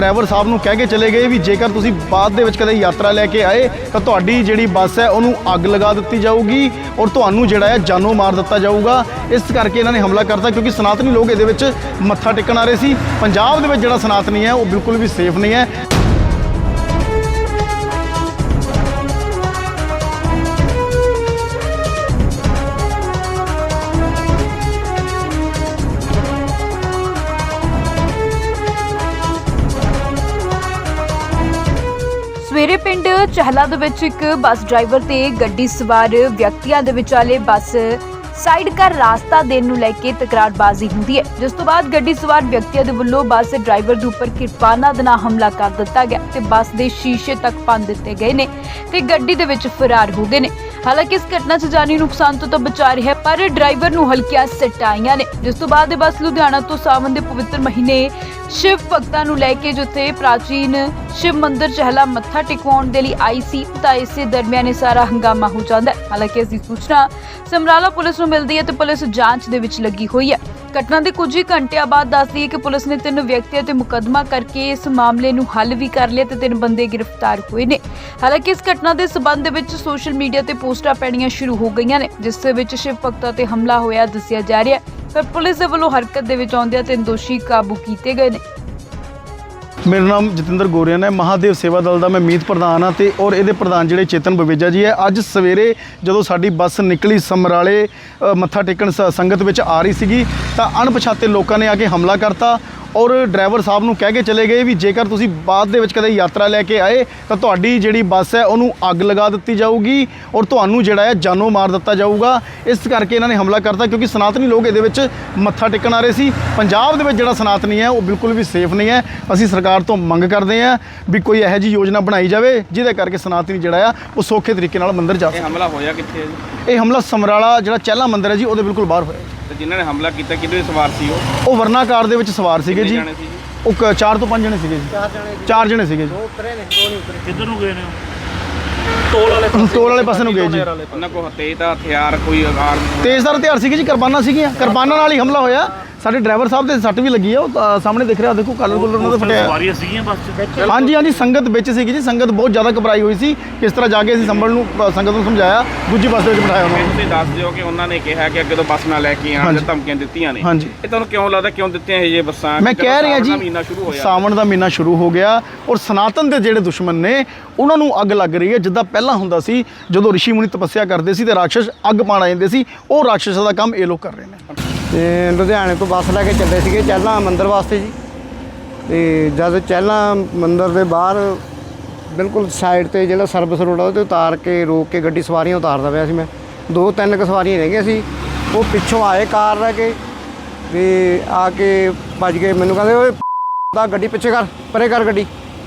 Driver ਸਾਹਿਬ ਨੂੰ ਕਹਿ ਕੇ ਚਲੇ ਗਏ ਵੀ ਜੇਕਰ ਤੁਸੀਂ ਬਾਅਦ ਦੇ ਵਿੱਚ ਕਦੇ ਯਾਤਰਾ ਲੈ ਕੇ ਆਏ, ਤਾਂ ਤੁਹਾਡੀ ਜਿਹੜੀ ਬੱਸ ਹੈ, ਉਹਨੂੰ ਅੱਗ ਲਗਾ ਦਿੱਤੀ ਜਾਊਗੀ ਔਰ ਤੁਹਾਨੂੰ ਜਿਹੜਾ ਹੈ ਜਾਨੋਂ ਮਾਰ ਦਿੱਤਾ ਜਾਊਗਾ। ਇਸ ਕਰਕੇ ਇਹਨਾਂ ਨੇ ਹਮਲਾ ਕਰਤਾ ਕਿਉਂਕਿ ਸਨਾਤਨੀ ਲੋਕ ਇਹਦੇ ਵਿੱਚ ਮੱਥਾ ਟੇਕਣ ਆ ਰਹੇ ਸੀ। ਪੰਜਾਬ ਦੇ ਵਿੱਚ ਜਿਹੜਾ ਸਨਾਤਨੀ ਹੈ, ਉਹ ਬਿਲਕੁਲ ਵੀ ਸੇਫ ਨਹੀਂ ਹੈ। ਸਵੇਰੇ ਪਿੰਡ ਚਹਿਲਾ ਦੇ ਵਿੱਚ ਇੱਕ ਬੱਸ ਡਰਾਈਵਰ ਤੇ ਗੱਡੀ ਸਵਾਰ ਵਿਅਕਤੀਆਂ ਦੇ ਵਿਚਾਲੇ ਬੱਸ ਸਾਈਡ ਕਰ ਰਾਸਤਾ ਦੇਣ ਨੂੰ ਲੈ ਕੇ ਤਕਰਾਰਬਾਜ਼ੀ ਹੁੰਦੀ ਹੈ, ਜਿਸ ਤੋਂ ਬਾਅਦ ਗੱਡੀ ਸਵਾਰ ਵਿਅਕਤੀਆਂ ਦੇ ਵੱਲੋਂ ਬੱਸ ਡਰਾਈਵਰ ਦੇ ਉੱਪਰ ਕਿਰਪਾਨਾਂ ਦੇ ਨਾਲ ਹਮਲਾ ਕਰ ਦਿੱਤਾ ਗਿਆ ਤੇ ਬੱਸ ਦੇ ਸ਼ੀਸ਼ੇ ਤੱਕ ਭੰਨ ਦਿੱਤੇ ਗਏ ਨੇ ਤੇ ਗੱਡੀ ਦੇ ਵਿੱਚ ਫਰਾਰ ਹੋ ਗਏ ਨੇ। ਹਾਲਾਂਕਿ ਇਸ ਘਟਨਾ 'ਚ ਜਾਨੀ ਨੁਕਸਾਨ ਤੋਂ ਤਾਂ ਬਚਾ ਰਿਹਾ, ਪਰ ਡਰਾਈਵਰ ਨੂੰ ਹਲਕੀਆਂ ਸੱਟਾਂ ਆਈਆਂ ਨੇ। ਜਿਸ ਤੋਂ ਬਾਅਦ ਇਹ ਬੱਸ ਲੁਧਿਆਣਾ ਤੋਂ ਸਾਵਨ ਦੇ ਪਵਿੱਤਰ ਮਹੀਨੇ ਸ਼ਿਵ ਭਗਤਾਂ ਨੂੰ ਲੈ ਕੇ ਜਿੱਥੇ ਪ੍ਰਾਚੀਨ ਸ਼ਿਵ ਮੰਦਿਰ ਚਹਿਲਾ ਮੱਥਾ ਟੇਕਵਾਉਣ ਦੇ ਲਈ ਆਈ ਸੀ, ਤਾਂ ਇਸੇ ਦਰਮਿਆਨ ਇਹ ਸਾਰਾ ਹੰਗਾਮਾ ਹੋ ਜਾਂਦਾ ਹੈ। ਹਾਲਾਂਕਿ ਇਸ ਦੀ ਸੂਚਨਾ ਸਮਰਾਲਾ ਪੁਲਿਸ ਨੂੰ ਮਿਲਦੀ ਹੈ ਤੇ ਪੁਲਿਸ ਜਾਂਚ ਦੇ ਵਿੱਚ ਲੱਗੀ ਹੋਈ ਹੈ। ਘਟਨਾ ਦੇ ਕੁਝ ਹੀ ਘੰਟਿਆਂ ਬਾਅਦ ਦੱਸਦੀ ਹੈ ਕਿ ਪੁਲਿਸ ਨੇ ਤਿੰਨ ਵਿਅਕਤੀਆਂ ਤੇ ਮੁਕੱਦਮਾ ਕਰਕੇ ਇਸ ਮਾਮਲੇ ਨੂੰ ਹੱਲ ਵੀ ਕਰ ਲਿਆ ਤੇ ਤਿੰਨ ਬੰਦੇ ਗ੍ਰਿਫਤਾਰ ਹੋਏ ਨੇ। ਹਾਲਾਂਕਿ ਇਸ ਘਟਨਾ ਦੇ ਸਬੰਧ ਵਿੱਚ ਸੋਸ਼ਲ ਮੀਡੀਆ ਤੇ ਪੋਸਟਾਂ ਪੈਣੀਆਂ ਸ਼ੁਰੂ ਹੋ ਗਈਆਂ ਨੇ, ਜਿਸ ਦੇ ਵਿੱਚ ਸ਼ਿਵ ਭਗਤਾਂ ਤੇ ਹਮਲਾ ਹੋਇਆ ਦੱਸਿਆ ਜਾ ਰਿਹਾ ਹੈ। ਪਰ ਪੁਲਿਸ ਦੇ ਵੱਲੋਂ ਹਰਕਤ ਦੇ ਵਿੱਚ ਆਉਂਦਿਆਂ ਤਿੰਨ ਦੋਸ਼ੀ ਕਾਬੂ ਕੀਤੇ ਗਏ ਨੇ। ਮੇਰਾ ਨਾਮ ਜਤਿੰਦਰ ਗੋਰੀਆਨ ਹੈ ਮਹਾਦੇਵ ਸੇਵਾ ਦਲ ਦਾ ਮੈਂ ਮੀਤ ਪ੍ਰਧਾਨ ਹਾਂ ਤੇ ਔਰ ਇਹਦੇ ਪ੍ਰਧਾਨ ਜਿਹੜੇ ਚੇਤਨ ਬਵੇਜਾ ਜੀ ਹੈ ਅੱਜ ਸਵੇਰੇ ਜਦੋਂ ਸਾਡੀ ਬੱਸ ਨਿਕਲੀ ਸਮਰਾਲੇ ਅ, ਮੱਥਾ ਟੇਕਣ ਸ- ਸੰਗਤ ਵਿੱਚ ਆ ਰਹੀ ਸੀਗੀ ਤਾਂ ਅਣਪਛਾਤੇ ਲੋਕਾਂ ਨੇ ਆ ਕੇ ਹਮਲਾ ਕਰਤਾ ਔਰ ਡਰਾਈਵਰ ਸਾਹਿਬ ਨੂੰ ਕਹਿ ਕੇ ਚਲੇ ਗਏ ਵੀ ਜੇਕਰ ਤੁਸੀਂ ਬਾਅਦ ਦੇ ਵਿੱਚ ਕਦੇ ਯਾਤਰਾ ਲੈ ਕੇ ਆਏ ਤਾਂ ਤੁਹਾਡੀ ਜਿਹੜੀ ਬੱਸ ਹੈ ਉਹਨੂੰ ਅੱਗ ਲਗਾ ਦਿੱਤੀ ਜਾਊਗੀ ਔਰ ਤੁਹਾਨੂੰ ਜਿਹੜਾ ਹੈ ਜਾਨੋਂ ਮਾਰ ਦਿੱਤਾ ਜਾਊਗਾ। ਇਸ ਕਰਕੇ ਇਹਨਾਂ ਨੇ ਹਮਲਾ ਕਰਤਾ ਕਿਉਂਕਿ ਸਨਾਤਨੀ ਲੋਕ ਇਹਦੇ ਵਿੱਚ ਮੱਥਾ ਟੇਕਣ ਆ ਰਹੇ ਸੀ। ਪੰਜਾਬ ਦੇ ਵਿੱਚ ਜਿਹੜਾ ਸਨਾਤਨੀ ਹੈ ਉਹ ਬਿਲਕੁਲ ਵੀ ਸੇਫ ਨਹੀਂ ਹੈ। ਅਸੀਂ ਸਰਕਾਰ ਤੋਂ ਮੰਗ ਕਰਦੇ ਹਾਂ ਵੀ ਕੋਈ ਇਹੋ ਜਿਹੀ ਯੋਜਨਾ ਬਣਾਈ ਜਾਵੇ ਜਿਹਦੇ ਕਰਕੇ ਸਨਾਤਨੀ ਜਿਹੜਾ ਆ ਉਹ ਸੌਖੇ ਤਰੀਕੇ ਨਾਲ ਮੰਦਿਰ ਜਾ ਇਹ ਸਕੇ ਹਮਲਾ ਹੋਇਆ ਕਿੱਥੇ ਹੈ ਜੀ? ਇਹ ਹਮਲਾ ਸਮਰਾਲਾ ਜਿਹੜਾ ਚਹਿਲਾ ਮੰਦਿਰ ਹੈ ਜੀ ਉਹਦੇ ਬਿਲਕੁਲ ਬਾਹਰ ਹੋਇਆ। ਤੇ ਜਿਨ੍ਹਾਂ ਨੇ ਹਮਲਾ ਕੀਤਾ ਕਿਹਦੇ ਸਵਾਰ ਸੀ ਉਹ? ਉਹ ਵਰਨਾ ਕਾਰ ਦੇ ਵਿੱਚ ਸਵਾਰ ਸੀਗੇ ਜੀ। ਜਾਣੇ ਸੀ ਜੀ? ਉਹ ਕ- ਚਾਰ ਤੋਂ ਪੰਜ ਜਣੇ ਸੀਗੇ ਜੀ। ਚਾਰ ਜਣੇ ਸੀਗੇ ਜੀ। ਕਿੱਧਰ ਨੂੰ ਗਏ ਨੇ ਟੋਲ ਵਾਲੇ ਟੋਲ ਵਾਲੇ ਪਾਸੇ ਨੂੰ ਗਏ ਜੀ। ਉਹਨਾਂ ਕੋਲ ਹਤੇ ਦਾ ਹਥਿਆਰ ਕੋਈ ਆਕਾਰ ਤੇਜ਼ਦਾਰ ਹਥਿਆਰ ਸੀਗੇ ਜੀ ਕਿਰਪਾਨਾਂ ਸੀਗੀਆਂ। ਕਿਰਪਾਨਾਂ ਨਾਲ ਹੀ ਹਮਲਾ ਹੋਇਆ। ਸਾਡੇ ਡਰਾਈਵਰ ਸਾਹਿਬ ਦੇ ਸੱਟ ਵੀ ਲੱਗੀ ਆ ਉਹ ਸਾਹਮਣੇ ਦਿਖ ਰਿਹਾ ਦੇਖੋ ਕਲਰ ਕੁਲਰ ਉਹਨਾਂ ਦਾ ਫਟਿਆ। ਸਵਾਰੀਆਂ ਸੀਗੀਆਂ ਬੱਸ 'ਚ ਹਾਂਜੀ ਹਾਂਜੀ ਸੰਗਤ ਵਿੱਚ ਸੀਗੀ ਜੀ ਸੰਗਤ ਬਹੁਤ ਜ਼ਿਆਦਾ ਘਬਰਾਈ ਹੋਈ ਸੀ ਕਿਸ ਤਰ੍ਹਾਂ ਜਾ ਕੇ ਅਸੀਂ ਸੰਭਲ ਨੂੰ ਅ, ਸੰਗਤ ਨੂੰ ਸਮਝਾਇਆ ਦੂਜੀ ਬੱਸ ਦੇ ਵਿੱਚ ਬਿਠਾਇਆ ਉਹਨਾਂ ਨੂੰ। ਤੁਸੀਂ ਦੱਸ ਦਿਓ ਕਿ ਉਹਨਾਂ ਨੇ ਕਿਹਾ ਕਿ ਅੱਗੇ ਤੋਂ ਬੱਸ ਨਾ ਲੈ ਕੇ ਆਉਣ ਹਾਂਜੀ। ਤੇ ਧਮਕੀਆਂ ਦਿੱਤੀਆਂ ਨੇ। ਹਾਂਜੀ। ਇਹ ਤੁਹਾਨੂੰ ਕਿਉਂ ਲੱਗਦਾ ਕਿਉਂ ਦਿੱਤੀਆਂ ਇਹ ਜੇ ਬੱਸਾਂ? ਮੈਂ ਕਹਿ ਰਿਹਾ ਸਾਵਣ ਦਾ ਜੀ ਮਹੀਨਾ ਸ਼ੁਰੂ ਹੋਇਆ। ਸਾਵਣ ਦਾ ਮਹੀਨਾ ਸ਼ੁਰੂ ਹੋ ਗਿਆ ਔਰ ਸਨਾਤਨ ਦੇ ਜਿਹੜੇ ਦੁਸ਼ਮਣ ਨੇ ਉਹਨਾਂ ਨੂੰ ਅੱਗ ਲੱਗ ਰਹੀ ਹੈ ਜਿੱਦਾਂ ਪਹਿਲਾਂ ਹੁੰਦਾ ਸੀ ਜਦੋਂ ਰਿਸ਼ੀ ਮੁਨੀ ਤਪੱਸਿਆ ਕਰਦੇ ਸੀ ਤੇ ਰਾਖਸ਼ ਅੱਗ ਪਾਣ ਆ ਜਾਂਦੇ ਸੀ ਉਹ ਰਾਖਸ਼ਾਂ ਦਾ ਕੰਮ ਇਹ ਲੋਕ ਕਰ ਰਹੇ ਨੇ। ਤੇ ਲੁਧਿਆਣੇ ਤੋਂ ਬੱਸ ਲੈ ਕੇ ਚੱਲੇ ਸੀਗੇ ਚਹਿਲਾਂ ਮੰਦਿਰ ਵਾਸਤੇ ਜੀ। ਤੇ ਜਦ ਚਹਿਲਾਂ ਮੰਦਿਰ ਦੇ ਬਾਹਰ ਬਿਲਕੁਲ ਸਾਈਡ ਤੇ ਜਿਹੜਾ ਸਰਵਿਸ ਰੋਡ ਆ, ਉਹਦੇ ਉਤਾਰ ਕੇ ਰੋਕ ਕੇ ਗੱਡੀ ਸਵਾਰੀਆਂ ਉਤਾਰਦਾ ਪਿਆ ਸੀ ਮੈਂ। ਦੋ ਤਿੰਨ ਕੁ ਸਵਾਰੀਆਂ ਰਹਿ ਗਈਆਂ ਸੀ। ਉਹ ਪਿੱਛੋਂ ਆਏ ਕਾਰ ਲੈ ਕੇ ਤੇ ਆ ਕੇ ਭੱਜ ਗਏ। ਮੈਨੂੰ ਕਹਿੰਦੇ, ਓਏ, ਦਾ ਗੱਡੀ ਪਿੱਛੇ ਕਰ, ਪਰੇ ਕਰ ਗੱਡੀ।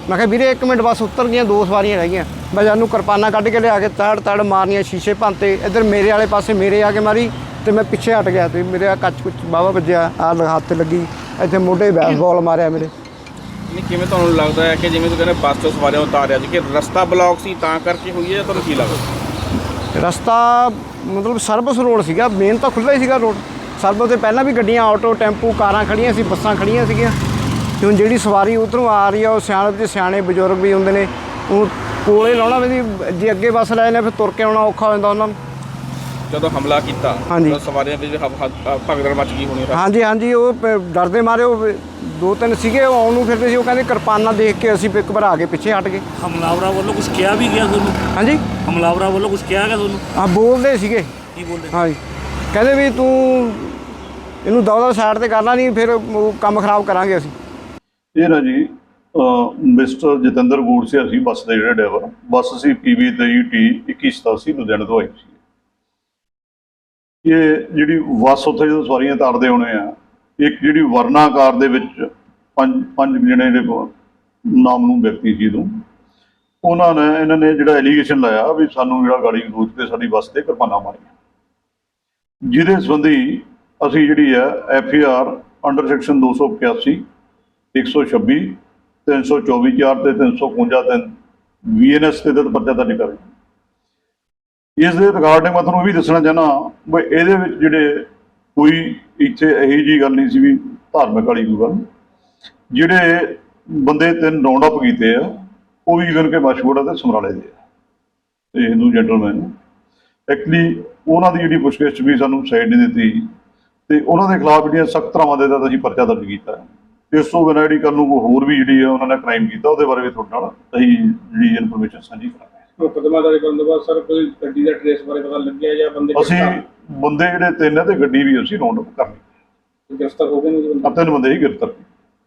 ਮੈਂ ਕਿਹਾ, ਵੀਰੇ 1 ਮਿੰਟ, ਬਸ ਉਤਰ ਗਈਆਂ, ਦੋ ਸਵਾਰੀਆਂ ਰਹਿ ਗਈਆਂ। ਮੈਂ ਜਾਨੂੰ ਕਿਰਪਾਨਾਂ ਕੱਢ ਕੇ ਲਿਆ ਕੇ ਤੜ ਤੜ ਮਾਰਨੀਆਂ, ਸ਼ੀਸ਼ੇ ਭੰਤੇ ਇੱਧਰ ਮੇਰੇ ਵਾਲੇ ਪਾਸੇ ਮੇਰੇ ਆ ਕੇ ਮਾਰੀ। ਤੇ ਮੈਂ ਪਿੱਛੇ ਹਟ ਗਿਆ ਤੇ ਮੇਰੇ ਆ ਕੱਚ ਕੁੱਚ ਬਾਵਾ ਵੱਜਿਆ ਆ ਹੱਥ ਤੇ ਲੱਗੀ ਇੱਥੇ ਮੋਢੇ ਬੈਸਬਾਲ ਮਾਰਿਆ ਮੇਰੇ। ਨਹੀਂ ਕਿਵੇਂ ਤੁਹਾਨੂੰ ਲੱਗਦਾ ਹੈ ਕਿ ਜਿਵੇਂ ਤੁਸੀਂ ਕਹਿੰਦੇ ਬੱਸ ਤੋਂ ਸਵਾਰੀਆਂ ਉਤਾਰਿਆ ਸੀ ਕਿ ਰਸਤਾ ਬਲੌਕ ਸੀ ਤਾਂ ਕਰਕੇ ਹੋਈ ਹੈ ਜਾਂ ਤੁਹਾਨੂੰ ਕੀ ਲੱਗਦਾ? ਰਸਤਾ ਮਤਲਬ ਸਰਵਿਸ ਰੋਡ ਸੀਗਾ ਮੇਨ ਤਾਂ ਖੁੱਲ੍ਹਾ ਹੀ ਸੀਗਾ ਰੋਡ। ਸਰਵਿਸ ਤੇ ਪਹਿਲਾਂ ਵੀ ਗੱਡੀਆਂ ਆਟੋ ਟੈਂਪੂ ਕਾਰਾਂ ਖੜੀਆਂ ਸੀ ਬੱਸਾਂ ਖੜੀਆਂ ਸੀਗੀਆਂ। ਤੇ ਹੁਣ ਜਿਹੜੀ ਸਵਾਰੀ ਉਧਰੋਂ ਆ ਰਹੀ ਆ ਉਹ ਸਿਆਣੇ ਤੇ ਸਿਆਣੇ ਬਜ਼ੁਰਗ ਵੀ ਹੁੰਦੇ ਨੇ ਉਹ ਕੋਲੇ ਲਾਉਣਾ ਵੀ ਜੇ ਅੱਗੇ ਬੱਸ ਲੈ ਜਾਂਦੇ ਫਿਰ ਤੁਰ ਕੇ ਆਉਣਾ ਔਖਾ ਹੋ ਜਾਂਦਾ ਉਹਨਾਂ ਨੂੰ। ਜਦੋਂ ਹਮਲਾ ਕੀਤਾ ਹਾਂਜੀ। ਤਾਂ ਸਵਾਰੀਆਂ ਹ- ਭਗਦੜ ਮਚ ਗਈ ਹੋਣੀ ਹਾਂਜੀ ਹਾਂਜੀ ਉਹ ਪ- ਡਰਦੇ ਮਾਰੇ ਉਹ ਦੋ ਤਿੰਨ ਸੀਗੇ ਉਹ ਆਉਣ ਨੂੰ ਫਿਰਦੇ ਸੀ ਉਹ ਕਹਿੰਦੇ ਕਿਰਪਾਨਾਂ ਦੇਖ ਕੇ ਅਸੀਂ ਇੱਕ ਘਬਰਾ ਕੇ ਪਿੱਛੇ ਹਟ ਗਏ। ਹਮਲਾਵਰਾਂ ਵੱਲੋਂ ਕੁਝ ਕਿਹਾ ਵੀ ਗਿਆ ਤੁਹਾਨੂੰ? ਹਾਂਜੀ? ਹਮਲਾਵਰਾਂ ਵੱਲੋਂ ਕੁਝ ਕਿਹਾ ਗਿਆ ਤੁਹਾਨੂੰ? ਆ ਬੋਲਦੇ ਸੀਗੇ। ਕੀ ਬੋਲਦੇ? ਹਾਂਜੀ। ਕਹਿੰਦੇ ਵੀ ਤੂੰ ਇਹਨੂੰ ਦੌੜਾ ਸਾਈਡ ਤੇ ਕਰਨਾ ਨਹੀਂ ਫਿਰ ਉਹ ਕੰਮ ਖਰਾਬ ਕਰਾਂਗੇ ਅਸੀਂ। ਇਹ ਨਾ ਜੀ ਮਿਸਟਰ ਜਤਿੰਦਰ ਗੂੜਸਿਆ ਸੀ ਬੱਸ ਦੇ ਜਿਹੜੇ ਡਰਾਈਵਰ। ਬੱਸ ਸੀ ਪੀਬੀ 23T 2187 ਲੁਧਿਆਣੇ ਤੋਂ ਆਈ ਸੀ। ਇਹ ਜਿਹੜੀ ਬੱਸ ਉੱਥੇ ਜਦੋਂ ਸਵਾਰੀਆਂ ਤਾਰਦੇ ਹੋਣੇ ਆ, ਇੱਕ ਜਿਹੜੀ ਵਰਨਾਕਾਰ ਦੇ ਵਿੱਚ ਪੰਜ ਪੰਜ ਜਣੇ ਜਿਹੜੇ ਬ- ਨਾਮ ਨੂੰ ਵਿਅਕਤੀ ਸੀ ਤੋਂ ਉਹਨਾਂ ਨੇ, ਇਹਨਾਂ ਨੇ ਜਿਹੜਾ ਐਲੀਗੇਸ਼ਨ ਲਾਇਆ ਵੀ ਸਾਨੂੰ ਜਿਹੜਾ ਗਾੜੀ ਗਲੋਚ ਤੇ ਸਾਡੀ ਬੱਸ ਤੇ ਕਿਰਪਾਨਾਂ ਮਾਰੀਆਂ। ਜਿਹਦੇ ਸੰਬੰਧੀ ਅਸੀਂ ਜਿਹੜੀ ਹੈ ਐਫ ਆਰ ਅੰਡਰ ਸੈਕਸ਼ਨ 285 126 324 4 ਤੇ 351 ਤੇ ਵੀਐਨਐਸ ਤੇ ਤਹਿਤ ਪਰਚਾ ਦਰਜ ਕਰ ਇਸ ਦੇ ਰਿਗਾਰਡਿੰਗ ਮੈਂ ਤੁਹਾਨੂੰ ਇਹ ਵੀ ਦੱਸਣਾ ਚਾਹਨਾ ਵੀ ਇਹਦੇ ਵਿੱਚ ਜਿਹੜੇ ਕੋਈ ਇੱਥੇ ਇਹੀ ਜੀ ਗੱਲ ਨਹੀਂ ਸੀ ਵੀ ਧਾਰਮਿਕ ਵਾਲੀ ਕੋਈ ਗੱਲ। ਜਿਹੜੇ ਬੰਦੇ ਤਿੰਨ ਰਾਉਂਡ ਅਪ ਕੀਤੇ ਆ, ਉਹ ਵੀ ਇਵਨ ਕਿ ਮਸ਼ਹੂਰ ਤੇ ਸਮਰਾਲੇ ਦੇ ਆ, ਤੇ ਹਿੰਦੂ ਜੈਂਟਲਮੈਨ ਐਕਚੁਅਲੀ ਉਹਨਾਂ ਦੀ ਜਿਹੜੀ ਪੁੱਛਗਿੱਛ ਵੀ ਸਾਨੂੰ ਸਾਈਡ ਨਹੀਂ ਦਿੱਤੀ। ਤੇ ਉਹਨਾਂ ਦੇ ਖਿਲਾਫ ਜਿਹੜੀਆਂ ਸਖਤ ਤਰ੍ਹਾਂ ਦੇ ਦਾ ਅਸੀਂ ਪਰਚਾ ਦਰਜ ਕੀਤਾ ਇਸ ਤੋਂ ਬਿਨਾਂ ਜਿਹੜੀ ਕੱਲ ਨੂੰ ਹੋਰ ਵੀ ਜਿਹੜੀ ਆ, ਉਹਨਾਂ ਨੇ ਕ੍ਰਾਈਮ ਕੀਤਾ, ਉਹਦੇ ਬਾਰੇ ਵੀ ਤੁਹਾਡੇ ਨਾਲ ਅਸੀਂ ਜਿਹੜੀ ਇਨਫੋਰਮੇਸ਼ਨ ਸਾਂਝੀ ਕਰਾਂਗੇ। ਮੁਕਦਮਾ ਦਰਜ ਕਰਨ ਤੋਂ ਬਾਅਦ ਸਰ ਕੋਈ ਗੱਡੀ ਦਾ ਟ੍ਰੇਸ ਬਾਰੇ ਪਤਾ ਲੱਗਿਆ ਜਾਂ ਬੰਦੇ ਅਸੀਂ ਬੰਦੇ ਜਿਹੜੇ ਤਿੰਨ ਆ ਤੇ ਗੱਡੀ ਵੀ ਅਸੀਂ ਰਾਉਂਡ ਅਪ ਕਰ ਲਈ। ਗ੍ਰਿਫਤਾਰ ਹੋ ਗਏ ਨੇ ਜੀ ਬੰਦੇ? ਆ ਤਿੰਨ ਬੰਦੇ ਹੀ ਗ੍ਰਿਫਤਾਰ ਕੀਤੇ।